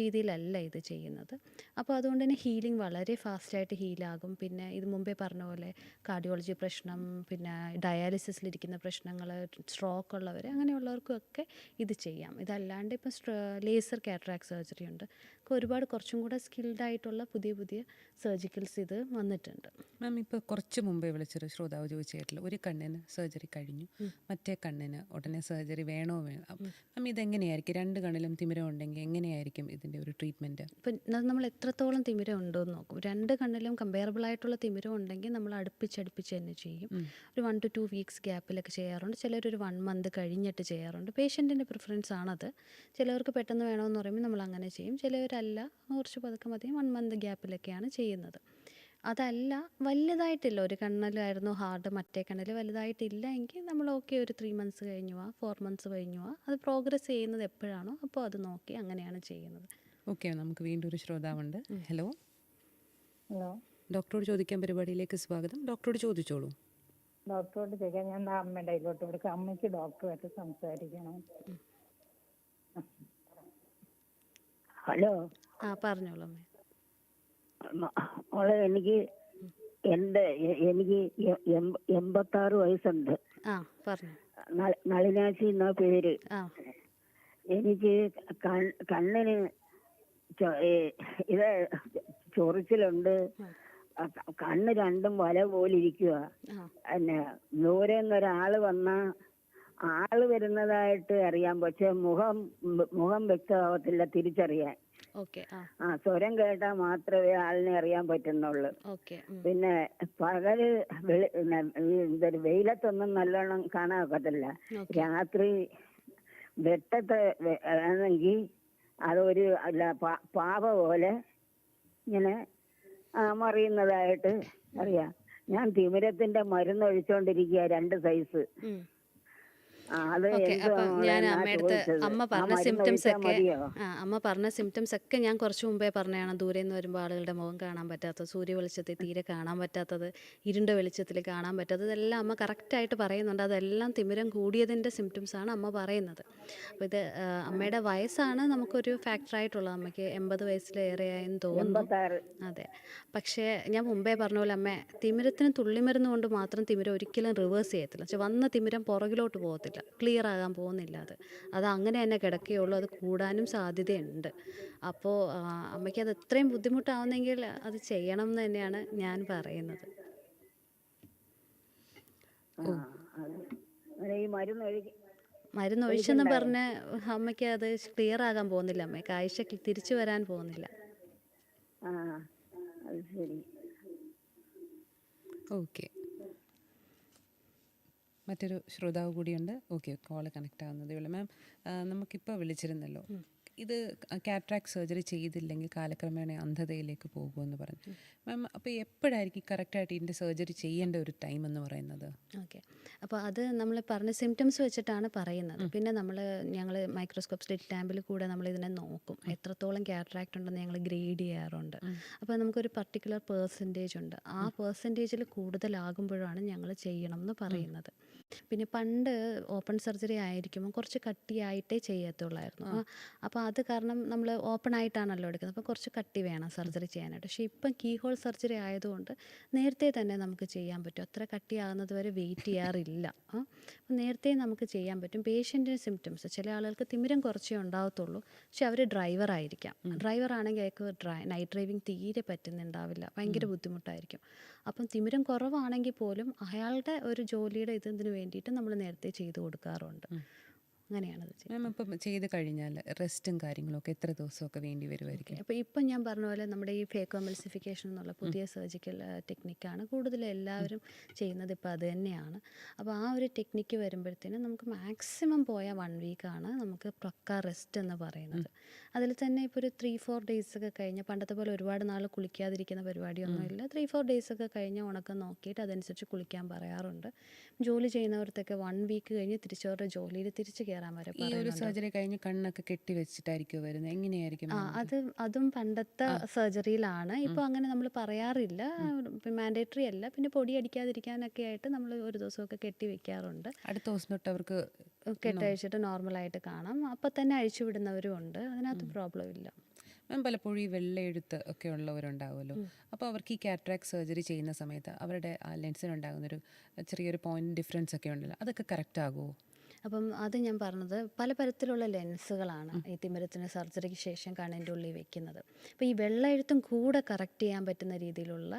B: രീതിയിലല്ല ഇത് ചെയ്യുന്നത്. അപ്പോൾ അതുകൊണ്ട് തന്നെ ഹീലിംഗ് വളരെ ഫാസ്റ്റായിട്ട് ഹീലാകും പിന്നെ ഇത് മുമ്പേ പറഞ്ഞ പോലെ കാർഡിയോളജി പ്രശ്നം പിന്നെ ഡയാലിസിസിലിരിക്കുന്ന പ്രശ്നങ്ങൾ സ്ട്രോക്ക് ഉള്ളവർ അങ്ങനെയുള്ളവർക്കൊക്കെ ഇത് ചെയ്യാം. ഇതല്ലാണ്ട് ഇപ്പം ലേസർ കാറ്ററാക്ട് സർജറി ഉണ്ട്. ഒരുപാട് കുറച്ചും കൂടെ സ്കിൽഡ് ആയിട്ടുള്ള പുതിയ പുതിയ സർജിക്കൽസ് ഇത് വന്നിട്ടുണ്ട്.
C: മാം ഇപ്പോൾ കുറച്ച് മുമ്പേ വിളിച്ചൊരു ശ്രോതാവ് ചോദിച്ചായിട്ടില്ല ഒരു കണ്ണിന് സർജറി കഴിഞ്ഞു. മറ്റേ കണ്ണിന് ഉടനെ സർജറി വേണോ വേണം. മാം ഇതെങ്ങനെയായിരിക്കും? രണ്ട് കണ്ണിലും തിമിരം ഉണ്ടെങ്കിൽ എങ്ങനെയായിരിക്കും ഇതിന്റെ ഒരു ട്രീറ്റ്മെന്റ്
B: ഇപ്പം നമ്മൾ എത്രത്തോളം തിമിരം ഉണ്ടോ എന്ന് നോക്കും. രണ്ട് കണ്ണിലും കമ്പയറബിൾ ആയിട്ടുള്ള തിമിരം ഉണ്ടെങ്കിൽ നമ്മൾ അടുപ്പിച്ചടുപ്പിച്ച് തന്നെ ചെയ്യും. ഒരു വൺ ടു ടു വീക്സ് ഗ്യാപ്പിലൊക്കെ ചെയ്യാറുണ്ട്. ചിലർ ഒരു വൺ മന്ത് കഴിഞ്ഞിട്ട് ചെയ്യാറുണ്ട്. പേഷ്യന്റിന്റെ പ്രിഫറൻസ് ആണത്. ചിലവർക്ക് പെട്ടെന്ന് വേണമെന്ന് പറയുമ്പോൾ നമ്മൾ അങ്ങനെ ചെയ്യും. ചിലവരല്ല കുറച്ച് പതുക്കെ മതി. വൺ മന്ത് ഗ്യാപ്പിലൊക്കെയാണ് ചെയ്യുന്നത്. അതല്ല വലുതായിട്ടില്ല. ഒരു കണ്ണിലായിരുന്നു ഹാർഡ് മറ്റേ കണ്ണിൽ വലുതായിട്ടില്ല എങ്കിൽ നമ്മൾ ഓക്കെ ഒരു ത്രീ മന്ത്സ് കഴിഞ്ഞു ആ ഫോർ മന്ത്സ് കഴിഞ്ഞു ആ അത് പ്രോഗ്രസ് ചെയ്യുന്നത് എപ്പോഴാണോ അപ്പോൾ അത് നോക്കി അങ്ങനെയാണ് ചെയ്യുന്നത്.
C: ഓക്കെ നമുക്ക് വീണ്ടും ഒരു ശ്രോതാവുണ്ട്. ഹലോ?
D: ഹലോ?
C: ഡോക്ടറോട് ചോദിക്കാൻ പരിപാടിയിലേക്ക് സ്വാഗതം. ഡോക്ടറോട് ചോദിച്ചോളൂ.
D: ഡോക്ടറോട് ചോദിക്കാം. ഞാൻ അമ്മയുടെ കയ്യിലോട്ട് കൊടുക്കാം. അമ്മയ്ക്ക് ഡോക്ടറുമായിട്ട് സംസാരിക്കണം.
K: ഹലോ?
B: ആ പറഞ്ഞോളൂ അമ്മേ.
K: മോളെ എനിക്ക് എന്റെ എനിക്ക് എൺപത്താറ് വയസ്സുണ്ട്. നളിനാശി എന്നാ പേര്. എനിക്ക് കണ്ണിന് ഇത് ചൊറിച്ചിലുണ്ട്. കണ്ണ് രണ്ടും വല പോലെ ഇരിക്കുക പിന്നെ ദൂരെ നിന്നൊരാൾ വന്ന ആൾ വരുന്നതായിട്ട് അറിയാം. പക്ഷെ മുഖം മുഖം വ്യക്തമാവത്തില്ല തിരിച്ചറിയാൻ.
B: ആ.
K: സ്വരം കേട്ടാൽ മാത്രമേ ആളിനെ അറിയാൻ പറ്റുന്നുള്ളൂ. പിന്നെ പകൽ വെയിലത്തൊന്നും നല്ലോണം കാണാൻ ഒക്കത്തില്ല. രാത്രി വെട്ടത്തെ ആണെങ്കിൽ അതൊരു അല്ല പാ- പാവ പോലെ ഇങ്ങനെ
I: ആ മറിയുന്നതായിട്ട് അറിയാം. ഞാൻ തിമിരത്തിന്റെ മരുന്ന് ഒഴിച്ചോണ്ടിരിക്കുക രണ്ട് സൈസ്.
B: ഓക്കെ ഞാൻ അമ്മയടുത്ത് അമ്മ പറഞ്ഞ സിംറ്റംസ് ഒക്കെ ആ അമ്മ പറഞ്ഞ സിംറ്റംസ് ഒക്കെ ഞാൻ കുറച്ച് മുമ്പേ പറഞ്ഞതാണ്. ദൂരെ നിന്ന് വരുമ്പോൾ ആളുകളുടെ മുഖം കാണാൻ പറ്റാത്തത് സൂര്യ വെളിച്ചത്തിൽ തീരെ കാണാൻ പറ്റാത്തത് ഇരുണ്ട വെളിച്ചത്തിൽ കാണാൻ പറ്റാത്തത് ഇതെല്ലാം അമ്മ കറക്റ്റായിട്ട് പറയുന്നുണ്ട്. അതെല്ലാം തിമിരം കൂടിയതിന്റെ സിംറ്റംസ് ആണ് അമ്മ പറയുന്നത്. അപ്പോൾ ഇത് അമ്മയുടെ വയസ്സാണ് നമുക്കൊരു ഫാക്ടറായിട്ടുള്ളത് അമ്മയ്ക്ക് എൺപത് വയസ്സിലേറെയായെന്ന് തോന്നുന്നു. അതെ. പക്ഷേ ഞാൻ മുമ്പേ പറഞ്ഞ പോലെ അമ്മ തിമിരത്തിന് തുള്ളിമരുന്ന് കൊണ്ട് മാത്രം തിമിരം ഒരിക്കലും റിവേഴ്സ് ചെയ്യത്തില്ല. പക്ഷെ വന്ന തിമിരം പുറകിലോട്ട് പോകത്തില്ല. ക്ലിയർ ആകാൻ പോകുന്നില്ല അത്. അത് അങ്ങനെ തന്നെ കിടക്കുകയുള്ളൂ. അത് കൂടാനും സാധ്യതയുണ്ട്. അപ്പോൾ അമ്മയ്ക്ക് അത് എത്രയും ബുദ്ധിമുട്ടാവുന്നെങ്കിൽ അത് ചെയ്യണം എന്ന് തന്നെയാണ് ഞാൻ പറയുന്നത്.
I: മരുന്ന്
B: ഒഴിച്ചെന്ന് പറഞ്ഞ് അമ്മയ്ക്ക് അത് ക്ലിയർ ആകാൻ പോകുന്നില്ല. അമ്മ കാഴ്ച തിരിച്ചു വരാൻ പോകുന്നില്ല.
C: ഓക്കെ. മറ്റൊരു ശ്രോതാവ് കൂടിയുണ്ട്. ഓക്കെ കോൾ കണക്ട് ആവുന്നതേ ഉള്ളൂ. മാം നമുക്കിപ്പോൾ വിളിച്ചിരുന്നല്ലോ. ഇത് കാട്രാക്ട് സർജറി ചെയ്തില്ലെങ്കിൽ കാലക്രമേണ അന്ധതയിലേക്ക് പോകുമെന്ന് പറഞ്ഞു. മാം അപ്പോൾ എപ്പോഴായിരിക്കും കറക്റ്റായിട്ട് ഇതിന്റെ സർജറി ചെയ്യേണ്ട ഒരു ടൈം എന്ന് പറയുന്നത്?
B: ഓക്കെ അപ്പോൾ അത് നമ്മൾ പറഞ്ഞ സിംറ്റംസ് വെച്ചിട്ടാണ് പറയുന്നത്. പിന്നെ നമ്മൾ ഞങ്ങൾ മൈക്രോസ്കോപ്പ് സ്ലിറ്റ് ടാമ്പിൽ കൂടെ നമ്മൾ ഇതിനെ നോക്കും. എത്രത്തോളം കാറ്ററാക്ട് ഉണ്ടെന്ന് ഞങ്ങൾ ഗ്രേഡ് ചെയ്യാറുണ്ട്. അപ്പോൾ നമുക്കൊരു പർട്ടിക്കുലർ പേഴ്സന്റേജ് ഉണ്ട്. ആ പേഴ്സന്റേജിൽ കൂടുതലാകുമ്പോഴാണ് ഞങ്ങൾ ചെയ്യണം എന്ന് പറയുന്നത്. പിന്നെ പണ്ട് ഓപ്പൺ സർജറി ആയിരിക്കുമ്പോൾ കുറച്ച് കട്ടിയായിട്ടേ ചെയ്യത്തുള്ളായിരുന്നു. അപ്പോൾ അത് കാരണം നമ്മൾ ഓപ്പൺ ആയിട്ടാണല്ലോ എടുക്കുന്നത്. അപ്പോൾ കുറച്ച് കട്ടി വേണം സർജറി ചെയ്യാനായിട്ട്. പക്ഷേ ഇപ്പം കീ ഹോൾ സർജറി ആയതുകൊണ്ട് നേരത്തെ തന്നെ നമുക്ക് ചെയ്യാൻ പറ്റും. അത്ര കട്ടിയാകുന്നത് വരെ വെയിറ്റ് ചെയ്യാറില്ല. അപ്പം നേരത്തെ നമുക്ക് ചെയ്യാൻ പറ്റും. പേഷ്യന്റിന് സിംറ്റംസ്. ചില ആളുകൾക്ക് തിമിരം കുറച്ചേ ഉണ്ടാവത്തുള്ളൂ. പക്ഷെ അവർ ഡ്രൈവർ ആയിരിക്കാം. ഡ്രൈവർ ആണെങ്കിൽ അയാൾക്ക് ഡ്രൈ നൈറ്റ് ഡ്രൈവിംഗ് തീരെ പറ്റുന്നുണ്ടാവില്ല. ഭയങ്കര ബുദ്ധിമുട്ടായിരിക്കും. അപ്പം തിമിരം കുറവാണെങ്കിൽ പോലും അയാളുടെ ഒരു ജോലിയുടെ ഇതിന് വേണ്ടിയിട്ട് നമ്മൾ നേരത്തെ ചെയ്തു കൊടുക്കാറുണ്ട്. ചെയ്യുന്നത്
C: മാം ഇപ്പം ചെയ്ത് കഴിഞ്ഞാൽ റെസ്റ്റും കാര്യങ്ങളൊക്കെ എത്ര ദിവസമൊക്കെ വേണ്ടി വരുമായിരിക്കും?
B: അപ്പോൾ ഇപ്പം ഞാൻ പറഞ്ഞ പോലെ നമ്മുടെ ഈ ഫേക്കോമൽസിഫിക്കേഷൻ എന്നുള്ള പുതിയ സർജിക്കൽ ടെക്നിക്കാണ് കൂടുതൽ എല്ലാവരും ചെയ്യുന്നത് ഇപ്പോൾ അത് തന്നെയാണ്. അപ്പോൾ ആ ഒരു ടെക്നിക്ക് വരുമ്പോഴത്തേനും നമുക്ക് മാക്സിമം പോയ വൺ വീക്കാണ് നമുക്ക് പക്ക റെസ്റ്റ് എന്ന് പറയുന്നത്. അതിൽ തന്നെ ഇപ്പോൾ ഒരു ത്രീ ഫോർ ഡേയ്സ് ഒക്കെ കഴിഞ്ഞ് പണ്ടത്തെ പോലെ ഒരുപാട് നാൾ കുളിക്കാതിരിക്കുന്ന പരിപാടിയൊന്നുമില്ല ത്രീ ഫോർ ഡേയ്സ് ഒക്കെ കഴിഞ്ഞ് ഉണക്കം നോക്കിയിട്ട് അതനുസരിച്ച് കുളിക്കാൻ പറയാറുണ്ട്. ജോലി ചെയ്യുന്നവർക്കൊക്കെ വൺ വീക്ക് കഴിഞ്ഞ് തിരിച്ചവരുടെ ജോലിയിൽ തിരിച്ച് കയറാൻ വരെ
C: ഈ ഒരു സർജറി കഴിഞ്ഞ് കണ്ണൊക്കെ കെട്ടി വെച്ചിട്ടായിരിക്കും വരുന്നത്? എങ്ങനെയായിരിക്കും
B: ആ അത് അതും പണ്ടത്തെ സർജറിയിലാണ്. ഇപ്പോൾ അങ്ങനെ നമ്മൾ പറയാറില്ല. മാൻഡേറ്ററി അല്ല. പിന്നെ പൊടി അടിക്കാതിരിക്കാനൊക്കെ ആയിട്ട് നമ്മൾ ഒരു ദിവസമൊക്കെ കെട്ടി വെക്കാറുണ്ട്.
C: അടുത്ത ദിവസം തൊട്ട് അവർക്ക്
B: കെട്ടഴിച്ചിട്ട് നോർമലായിട്ട് കാണാം. അപ്പം തന്നെ അഴിച്ചു വിടുന്നവരും ഉണ്ട്. അതിനകത്ത് പ്രോബ്ലം ഇല്ല.
C: മാം പലപ്പോഴും ഈ വെള്ളയെഴുത്ത് ഒക്കെ ഉള്ളവരുണ്ടാവുമല്ലോ. അപ്പോൾ അവർക്ക് ഈ കാറ്ററാക്ട് സർജറി ചെയ്യുന്ന സമയത്ത് അവരുടെ ആ ലെൻസിനുണ്ടാകുന്നൊരു ചെറിയൊരു പോയിന്റ് ഡിഫറൻസ് ഒക്കെ ഉണ്ടല്ലോ. അതൊക്കെ കറക്റ്റ് ആകുമോ
B: അപ്പം അത് ഞാൻ പറഞ്ഞത് പല തരത്തിലുള്ള ലെൻസുകളാണ് ഈ തിമിരത്തിന് സർജറിക്ക് ശേഷം കണ്ണിന്റെ ഉള്ളിൽ വെക്കുന്നത്. അപ്പോൾ ഈ വെള്ളഴുത്തും കൂടെ കറക്റ്റ് ചെയ്യാൻ പറ്റുന്ന രീതിയിലുള്ള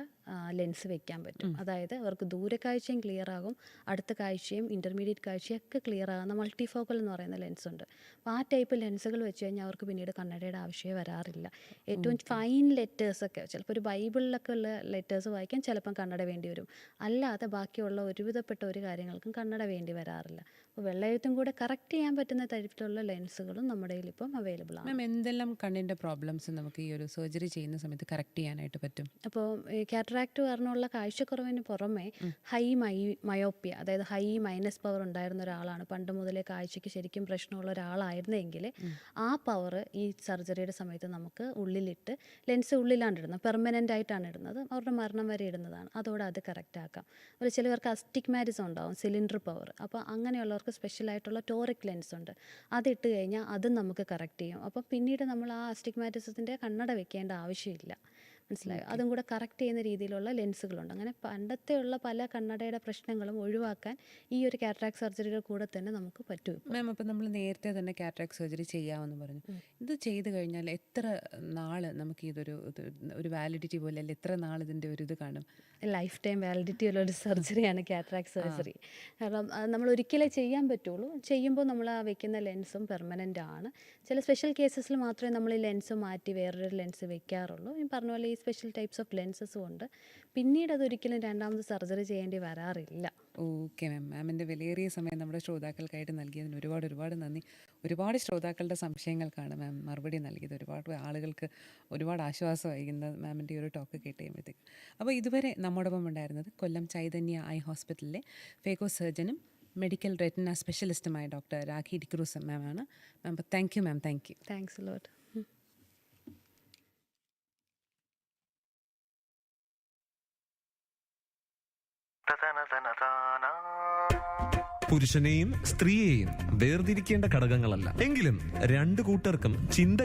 B: ലെൻസ് വെക്കാൻ പറ്റും. അതായത് അവർക്ക് ദൂരക്കാഴ്ചയും ക്ലിയർ ആകും അടുത്ത കാഴ്ചയും ഇന്റർമീഡിയറ്റ് കാഴ്ചയും ഒക്കെ ക്ലിയർ ആകുന്ന മൾട്ടിഫോക്കൽ എന്ന് പറയുന്ന ലെൻസ് ഉണ്ട്. അപ്പോൾ ആ ടൈപ്പ് ലെൻസുകൾ വെച്ച് കഴിഞ്ഞാൽ അവർക്ക് പിന്നീട് കണ്ണടയുടെ ആവശ്യമേ വരാറില്ല. ഏറ്റവും ഫൈൻ ലെറ്റേഴ്സൊക്കെ ചിലപ്പോൾ ഒരു ബൈബിളിലൊക്കെ ഉള്ള ലെറ്റേഴ്സ് വായിക്കാൻ ചിലപ്പം കണ്ണട വേണ്ടി വരും. അല്ലാതെ ബാക്കിയുള്ള ഒരുവിധപ്പെട്ട ഒരു കാര്യങ്ങൾക്കും കണ്ണട വേണ്ടി വരാറില്ല. അപ്പോൾ വെള്ളയെഴുത്തും കൂടെ കറക്റ്റ് ചെയ്യാൻ പറ്റുന്ന തരത്തിലുള്ള ലെൻസുകളും നമ്മുടെ കയ്യിൽ ഇപ്പം അവൈലബിൾ ആണ്.
C: മാം എന്തെല്ലാം കണ്ണിന്റെ പ്രോബ്ലംസ് നമുക്ക് ഈ ഒരു സർജറി ചെയ്യുന്ന സമയത്ത് കറക്റ്റ് ചെയ്യാനായിട്ട് പറ്റും?
B: അപ്പോൾ കാറ്ററാക്ട് കാരണമുള്ള കാഴ്ചക്കുറവിന് പുറമെ ഹൈ മൈ മയോപ്പിയ അതായത് ഹൈ മൈനസ് പവർ ഉണ്ടായിരുന്ന ഒരാളാണ്. പണ്ട് മുതലേ കാഴ്ചയ്ക്ക് ശരിക്കും പ്രശ്നമുള്ള ഒരാളായിരുന്നെങ്കിൽ ആ പവർ ഈ സർജറിയുടെ സമയത്ത് നമുക്ക് ഉള്ളിലിട്ട് ലെൻസ് ഉള്ളിലാണ് ഇടുന്നത്. പെർമനന്റ് ആയിട്ടാണ് ഇടുന്നത്. അവരുടെ മരണം വരെ ഇടുന്നതാണ്. അതോടെ അത് കറക്റ്റ് ആക്കാം. അതുപോലെ ചിലവർക്ക് അസ്റ്റിഗ്മാറ്റിസം ഉണ്ടാവും സിലിണ്ടർ പവർ അപ്പോൾ അങ്ങനെയുള്ളവർക്ക് സ്പെഷ്യലായിട്ടുള്ള ടോറിക് ലെൻസ് ഉണ്ട്. അതിട്ട് കഴിഞ്ഞാൽ അതും നമുക്ക് കറക്റ്റ് ചെയ്യും. അപ്പോൾ പിന്നീട് നമ്മൾ ആ അസ്റ്റിഗ്മാറ്റിസത്തിന്റെ കണ്ണട വെക്കേണ്ട ആവശ്യമില്ല. മനസ്സിലായോ? അതും കൂടെ കറക്റ്റ് ചെയ്യുന്ന രീതിയിലുള്ള ലെൻസുകളുണ്ട് അങ്ങനെ പണ്ടത്തെ ഉള്ള പല കണ്ണടയുടെ പ്രശ്നങ്ങളും ഒഴിവാക്കാൻ ഈ ഒരു കാറ്ററാക് സർജറിയുടെ കൂടെ തന്നെ നമുക്ക് പറ്റും.
C: മാം അപ്പം നമ്മൾ നേരത്തെ തന്നെ കാറ്ററാക് സർജറി ചെയ്യാമെന്ന് പറഞ്ഞു. ഇത് ചെയ്തു കഴിഞ്ഞാൽ എത്ര നാൾ നമുക്ക് ഇതൊരു ഒരു വാലിഡിറ്റി പോലെ അല്ല എത്ര നാൾ ഇതിന്റെ ഒരു ഇത് കാണും?
B: ലൈഫ് ടൈം വാലിഡിറ്റി ഉള്ള ഒരു സർജറിയാണ് കാറ്ററാക് സർജറി കാരണം നമ്മൾ ഒരിക്കലേ ചെയ്യാൻ പറ്റുള്ളൂ. ചെയ്യുമ്പോൾ നമ്മൾ ആ വെക്കുന്ന ലെൻസും പെർമനന്റ് ആണ്. ചില സ്പെഷ്യൽ കേസസിൽ മാത്രമേ നമ്മൾ ഈ ലെൻസ് മാറ്റി വേറൊരു ലെൻസ് വെക്കാറുള്ളൂ. ഈ പറഞ്ഞ പോലെ ഈ സ്പെഷ്യൽ ടൈപ്സ് ഓഫ് ലെൻസസും ഉണ്ട്. പിന്നീട് അതൊരിക്കലും രണ്ടാമത് സർജറി ചെയ്യേണ്ടി വരാറില്ല.
C: ഓക്കെ മാം മാമിന്റെ വിലയേറിയ സമയം നമ്മുടെ ശ്രോതാക്കൾക്കായിട്ട് നൽകിയതിന് ഒരുപാട് ഒരുപാട് നന്ദി. ഒരുപാട് ശ്രോതാക്കളുടെ സംശയങ്ങൾക്കാണ് മാം മറുപടി നൽകിയത്. ഒരുപാട് ആളുകൾക്ക് ഒരുപാട് ആശ്വാസം ഇന്ന് മാമിന്റെ ഒരു ടോക്ക് കേട്ട് കഴിയുമ്പോഴത്തേക്ക് അപ്പോൾ ഇതുവരെ നമ്മോടൊപ്പം ഉണ്ടായിരുന്നത് കൊല്ലം ചൈതന്യ ഐ ഹോസ്പിറ്റലിലെ ഫേക്കോ സർജനും മെഡിക്കൽ റെറ്റിന സ്പെഷ്യലിസ്റ്റുമായ ഡോക്ടർ രാഖി ഡിക്രൂസ് മാം അപ്പോൾ thank you ma'am thank you
B: thanks lot
L: പുരുഷനെയും സ്ത്രീയെയും വേർതിരിക്കേണ്ട ഘടകങ്ങളല്ല. എങ്കിലും രണ്ടു കൂട്ടർക്കും ചിന്ത